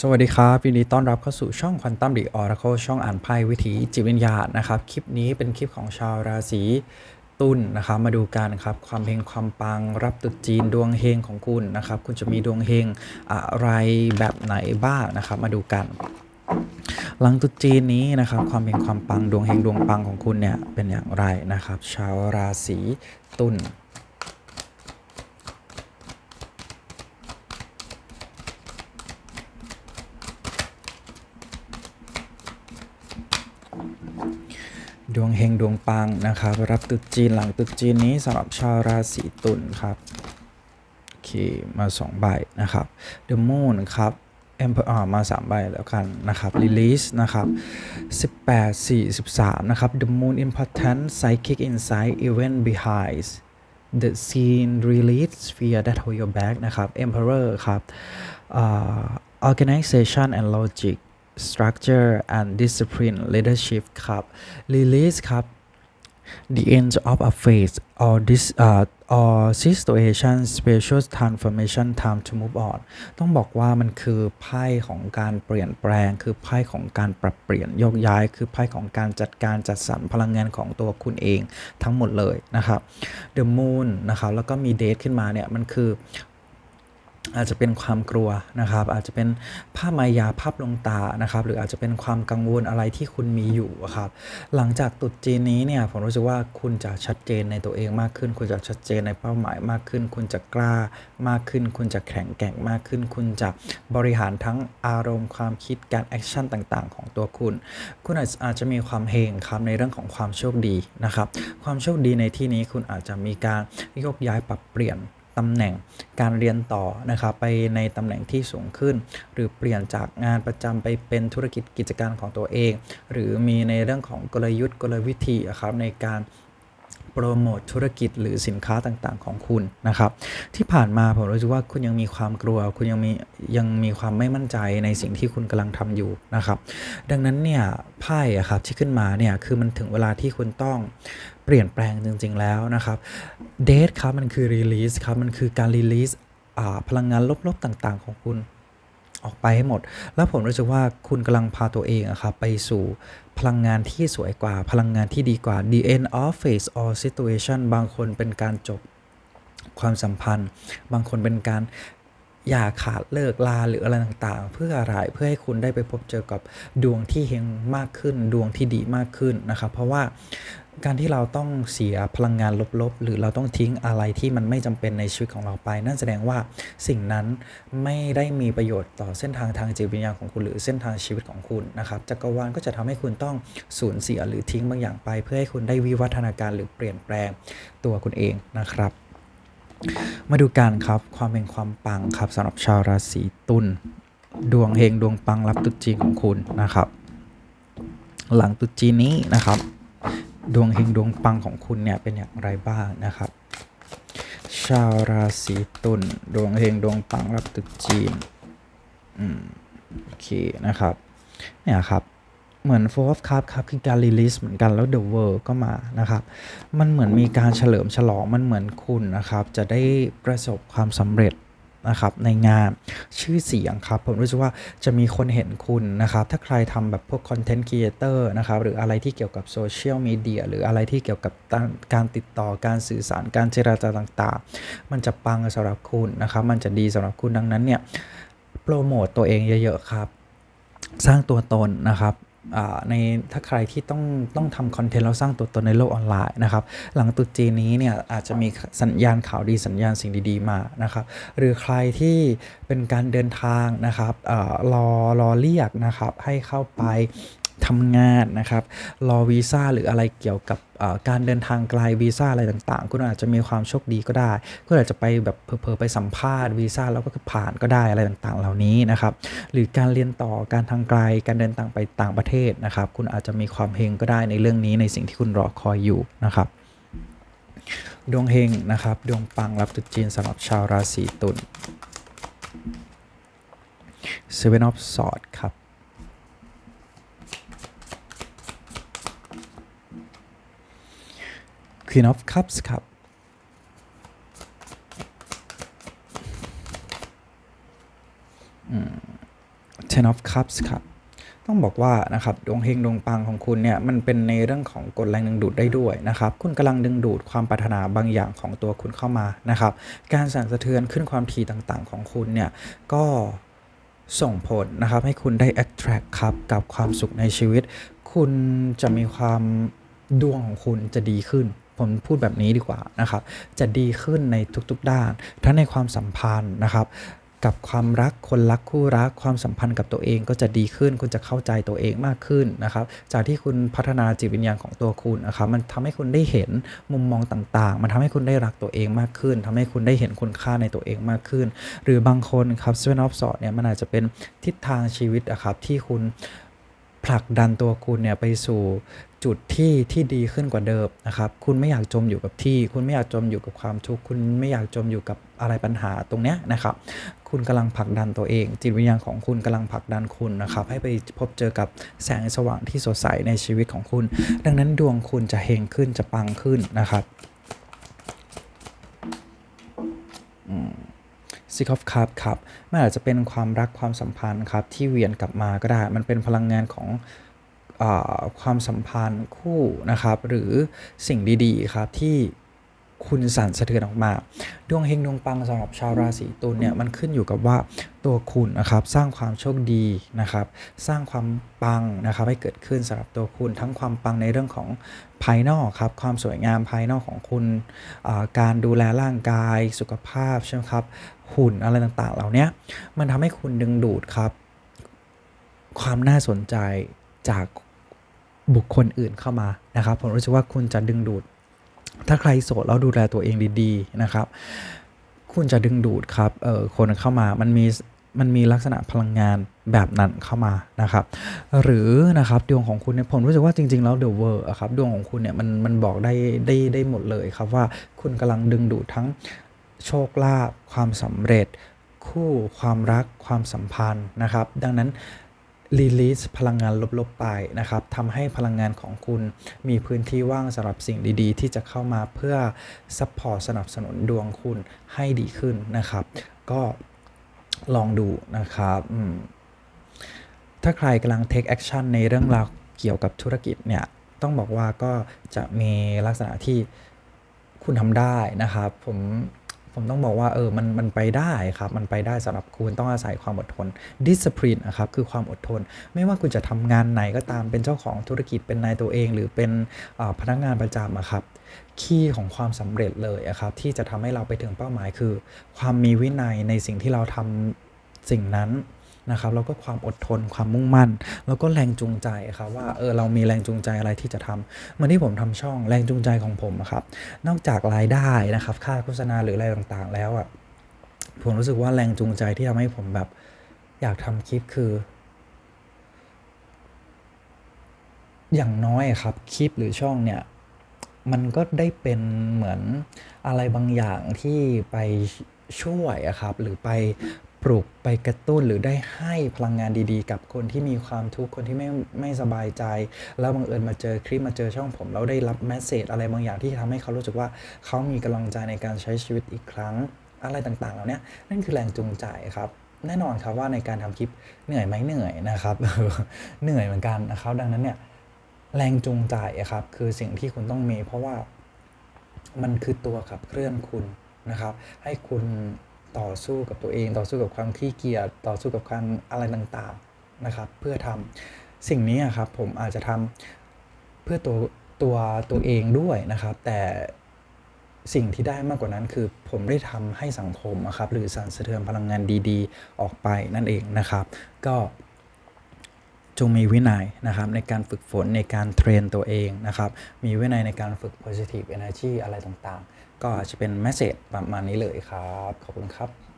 สวัสดีครับยินดีต้อนรับเข้าสู่ช่องควันตัมดีออร์เคิลช่องอ่านไพ่วิถีจิตวิญญาณนะครับ คลิปนี้เป็นคลิปของชาวราศีตุลนะครับ มาดูกันครับ ความเฮงความปังรับตรุษจีนดวงเฮงของคุณนะครับ คุณจะมีดวงเฮงอะไรแบบไหนบ้างนะครับ มาดูกันหลังตรุษจีนนี้นะครับความเฮงความปังดวงเฮงดวงปังของคุณเนี่ยเป็นอย่างไรนะครับ ชาวราศีตุล ดวงเฮงดวงปังนะครับ รับตรุษจีนหลังตรุษจีนนี้สำหรับชาวราศีตุลครับโอเคมาสองใบนะครับ The Moon ครับ Emperor อ่ามาสามใบแล้วกันนะครับ Release นะครับ 18 43นะครับ The Moon Important Psychic Insight Event Behind The Scene Release Fear That Hold Your Back นะครับ Emperor ครับอ่า Organization and Logic structure and discipline leadership ครับ release ครับ the end of a phase or this uh, or situation special transformation time to move on ต้องบอกว่ามันคือไพ่ของการเปลี่ยนแปลง คือไพ่ของการปรับเปลี่ยนโยกย้าย คือไพ่ของการจัดการจัดสรรพลังงานของตัวคุณเองทั้งหมดเลยนะครับ the moon นะครับ แล้วก็มี date ขึ้นมาเนี่ย มันคือ อาจจะเป็นความกลัวนะครับ อาจจะเป็นภาพมายาภาพลงตานะครับ หรืออาจจะเป็นความกังวลอะไรที่คุณมีอยู่ครับ หลังจากตรุษจีนนี้เนี่ยผมรู้สึกว่าคุณจะชัดเจนในตัวเองมากขึ้น คุณจะชัดเจนในเป้าหมายมากขึ้น คุณจะกล้ามากขึ้น คุณจะแข็งแกร่งมากขึ้น คุณจะบริหารทั้งอารมณ์ความคิดการแอคชั่นต่างๆ ของตัวคุณ คุณอาจอาจจะมีความเฮงครับในเรื่องของความโชคดีนะครับ ความโชคดีในที่นี้คุณอาจจะมีการโยกย้ายปรับเปลี่ยน ตำแหน่งการเรียนต่อนะครับไปในตำแหน่งที่สูงขึ้น หรือเปลี่ยนจากงานประจำไปเป็นธุรกิจกิจการของตัวเอง หรือมีในเรื่องของกลยุทธ์กลวิธีอะครับในการ โปรโมทธุรกิจหรือสินค้าต่างๆ ของคุณนะครับ ที่ผ่านมาผมรู้สึกว่าคุณยังมีความกลัว คุณยังมียังมีความไม่มั่นใจในสิ่งที่คุณกำลังทำอยู่นะครับ ดังนั้นเนี่ยไพ่ครับที่ขึ้นมาเนี่ยคือมันถึงเวลาที่คุณต้องเปลี่ยนแปลงจริง ๆ แล้วนะครับเดทครับมันคือรีลีสครับมันคือการรีลีสพลังงานลบๆต่างๆ ของคุณ ออกไปให้หมด แล้วผมรู้สึกว่าคุณกำลังพาตัวเองอะครับไปสู่พลังงานที่สวยกว่า พลังงานที่ดีกว่า the end of phase or situation บางคนเป็นการจบความสัมพันธ์ บางคนเป็นการอย่าขาดเลิกลาหรืออะไรต่างๆ เพื่ออะไรเพื่อให้คุณได้ไปพบเจอกับดวงที่เฮงมากขึ้น ดวงที่ดีมากขึ้นนะครับเพราะว่า การที่เราต้องเสียพลังงานลบๆ หรือเราต้องทิ้งอะไรที่มันไม่จำเป็นในชีวิตของเราไป นั่นแสดงว่าสิ่งนั้นไม่ได้มีประโยชน์ต่อเส้นทางทางจิตวิญญาณของคุณหรือเส้นทางชีวิตของคุณนะครับจักรวาลก็จะทำให้คุณต้องสูญเสียหรือทิ้งบางอย่างไป เพื่อให้คุณได้วิวัฒนาการหรือเปลี่ยนแปลงตัวคุณเองนะครับ มาดูกันครับความเป็นความปังครับสำหรับชาวราศีตุลดวงเฮงดวงปังรับตุจีนของคุณนะครับ หลังตุจีนนี้นะครับ ดวงเฮงดวงปังของคุณเนี่ยเป็นอย่างไรบ้างนะครับ ชาวราศีตุลดวงเฮงดวงปังรับตรุษจีนอืมโอเคนะครับเนี่ยครับเหมือน Four of Cup ครับคือการรีลิสเหมือนกันแล้ว The World ก็มานะครับ มันเหมือนมีการเฉลิมฉลองมันเหมือนคุณนะครับ จะได้ประสบความสำเร็จ นะครับในงานชื่อเสียงครับ ผมรู้สึกว่าจะมีคนเห็นคุณนะครับ ถ้าใครทำแบบพวกคอนเทนต์ครีเอเตอร์นะครับ หรืออะไรที่เกี่ยวกับโซเชียลมีเดียหรืออะไรที่เกี่ยวกับการติดต่อการสื่อสารการเจราจาต่างๆ มันจะปังสำหรับคุณนะครับ มันจะดีสำหรับคุณดังนั้นเนี่ยโปรโมตตัวเองเยอะๆครับ สร้างตัวตนนะครับ ในถ้าใครที่ต้องต้องทำคอนเทนต์แล้วสร้างตัวตนในโลกออนไลน์นะครับ หลังตุจีนี้เนี่ยอาจจะมีสัญญาณข่าวดีสัญญาณสิ่งดีๆมานะครับ หรือใครที่เป็นการเดินทางนะครับอรอรอเรียกนะครับให้เข้าไป ทำงานนะครับรอวีซ่าหรืออะไรเกี่ยวกับการเดินทางไกลวีซ่าอะไรต่างๆ คุณอาจจะมีความโชคดีก็ได้ คุณอาจจะไปแบบเพอๆไปสัมภาษณ์วีซ่าแล้วก็ผ่านก็ได้อะไรต่างๆ เหล่านี้นะครับหรือการเรียนต่อการทางไกลการเดินทางไปต่างประเทศนะครับ คุณอาจจะมีความเฮงก็ได้ในเรื่องนี้ในสิ่งที่คุณรอคอยอยู่นะครับดวงเฮงนะครับ ดวงปังรับตรุษจีนสำหรับชาวราศีตุล Seven of Swords ครับ Queen of Cups ครับอืม ten of cups ครับ ต้องบอกว่านะครับดวงเฮงดวงปังของคุณเนี่ยมันเป็นในเรื่องของกฎแรงดึงดูดได้ด้วยนะครับ คุณกำลังดึงดูดความปรารถนาบางอย่างของตัวคุณเข้ามานะครับ การสั่นสะเทือนขึ้นความถี่ต่างๆ ของคุณเนี่ยก็ส่งผลนะครับให้คุณได้ attract ครับกับความสุขในชีวิต คุณจะมีความดวงของคุณจะดีขึ้น ผมพูดแบบนี้ดีกว่านะครับ จะดีขึ้นในทุกๆด้าน ทั้งในความสัมพันธ์นะครับ กับความรักคนรักคู่รักความสัมพันธ์กับตัวเองก็จะดีขึ้น คุณจะเข้าใจตัวเองมากขึ้นนะครับ จากที่คุณพัฒนาจิตวิญญาณของตัวคุณนะครับ มันทำให้คุณได้เห็นมุมมองต่างๆ มันทำให้คุณได้รักตัวเองมากขึ้นทำให้คุณได้เห็นคุณค่าในตัวเองมากขึ้น หรือบางคนครับ Seven of Swords เนี่ยมันอาจจะเป็นทิศทางชีวิตอะครับที่คุณ ผลักดันตัวคุณเนี่ยไปสู่จุดที่ที่ดีขึ้นกว่าเดิมนะครับ คุณไม่อยากจมอยู่กับที่ คุณไม่อยากจมอยู่กับความทุกข์ คุณไม่อยากจมอยู่กับอะไรปัญหาตรงเนี้ยนะครับ คุณกำลังผลักดันตัวเอง จิตวิญญาณของคุณกำลังผลักดันคุณนะครับ ให้ไปพบเจอกับแสงสว่างที่สดใสในชีวิตของคุณ ดังนั้นดวงคุณจะเฮงขึ้นจะปังขึ้นนะครับ ซิกอฟคัพครับมันอาจจะเป็นความรักความสัมพันธ์ครับที่เวียนกลับมาก็ได้ มันเป็นพลังงานของอความสัมพันธ์คู่นะครับ หรือสิ่งดีๆครับที่คุณสั่นสะเทือนออกมา ดวงเฮงดวงปังสำหรับชาวราศีตุลเนี่ยมันขึ้นอยู่กับว่าตัวคุณนะครับสร้างความโชคดีนะครับ สร้างความปังนะครับให้เกิดขึ้นสำหรับตัวคุณทั้งความปังในเรื่องของภายนอกครับความสวยงามภายนอกของคุณ การดูแลร่างกายสุขภาพใช่ไหมครับ หุ่นอะไรต่างๆ เหล่านี้มันทำให้คุณดึงดูดครับ ความน่าสนใจจากบุคคลอื่นเข้ามานะครับ ผมรู้สึกว่าคุณจะดึงดูด ถ้าใครโสดแล้วดูแลตัวเองดีๆนะครับ คุณจะดึงดูดครับเอ่อคนเข้ามามันมีมันมีลักษณะพลังงานแบบนั้นเข้ามานะครับ หรือนะครับดวงของคุณเนี่ยผมรู้สึกว่าจริงๆแล้วเดอะเวอร์ครับดวงของคุณเนี่ยมันมันบอกได้ได้ได้หมดเลยครับว่าคุณกำลังดึงดูดทั้ง โชคลาภความสำเร็จ คู่ความรักความสัมพันธ์นะครับ ดังนั้นรีลีสพลังงานลบๆไปนะครับทำให้พลังงานของคุณมีพื้นที่ว่างสำหรับสิ่งดีๆ ที่จะเข้ามาเพื่อซัพพอร์ตสนับสนุนดวงคุณให้ดีขึ้นนะครับ ก็ลองดูนะครับ ถ้าใครกำลัง take action ในเรื่องราวเกี่ยวกับธุรกิจเนี่ย ต้องบอกว่าก็จะมีลักษณะที่คุณทำได้นะครับ ผม ผมต้องบอกว่าเออมันมันไปได้ครับ มันไปได้สำหรับคุณต้องอาศัยความอดทน discipline นะครับคือความอดทน ไม่ว่าคุณจะทำงานไหนก็ตามเป็นเจ้าของธุรกิจเป็นนายตัวเอง หรือเป็นอ่าพนักงานประจำอะครับคีย์ของความสำเร็จเลยอะครับที่จะทำให้เราไปถึงเป้าหมายคือ ความมีวินัยในสิ่งที่เราทำสิ่งนั้น นะครับแล้วก็ความอดทนความมุ่งมั่น แล้วก็แรงจูงใจครับว่าเออเรามีแรงจูงใจอะไรที่จะทำเมื่อที่ผมทำช่องแรงจูงใจของผมอะครับนอกจากรายได้นะครับค่าโฆษณาหรืออะไรต่างๆ แล้วอะผมรู้สึกว่าแรงจูงใจที่ทำให้ผมแบบอยากทำคลิปคือ อย่างน้อยครับคลิปหรือช่องเนี่ย มันก็ได้เป็นเหมือนอะไรบางอย่างที่ไปช่วยอะครับ หรือไป ปลุกไปกระตุ้นหรือได้ให้พลังงานดีๆ กับคนที่มีความทุกข์คนที่ไม่ไม่สบายใจ แล้วบังเอิญมาเจอคลิปมาเจอช่องผม แล้วได้รับแมสเซจอะไรบางอย่างที่ทำให้เขารู้สึกว่าเขามีกำลังใจในการใช้ชีวิตอีกครั้งอะไรต่างๆเหล่านี้นั่นคือแรงจูงใจครับแน่นอนครับว่าในการทำคลิปเหนื่อยไหมเหนื่อยนะครับ เหนื่อยเหมือนกันนะครับดังนั้นเนี่ยแรงจูงใจครับคือสิ่งที่คุณต้องมีเพราะว่ามันคือตัวขับเคลื่อนคุณนะครับ ให้คุณ ต่อสู้กับตัวเอง ต่อสู้กับความขี้เกียจต่อสู้กับความอะไรต่างๆนะครับ เพื่อทำสิ่งนี้ครับผมอาจจะทำเพื่อตัวตัวตัวเองด้วยนะครับ แต่สิ่งที่ได้มากกว่านั้นคือผมได้ทำให้สังคมนะครับหรือสั่นสะเทือนพลังงานดี ๆ ออกไปนั่นเองนะครับ ก็ จงมีวินัยนะครับในการฝึกฝนในการเทรนตัวเองนะครับ มีวินัยในการฝึก positive energy อะไรต่างๆ ก็อาจจะเป็น message ประมาณนี้เลยครับ ขอบคุณครับ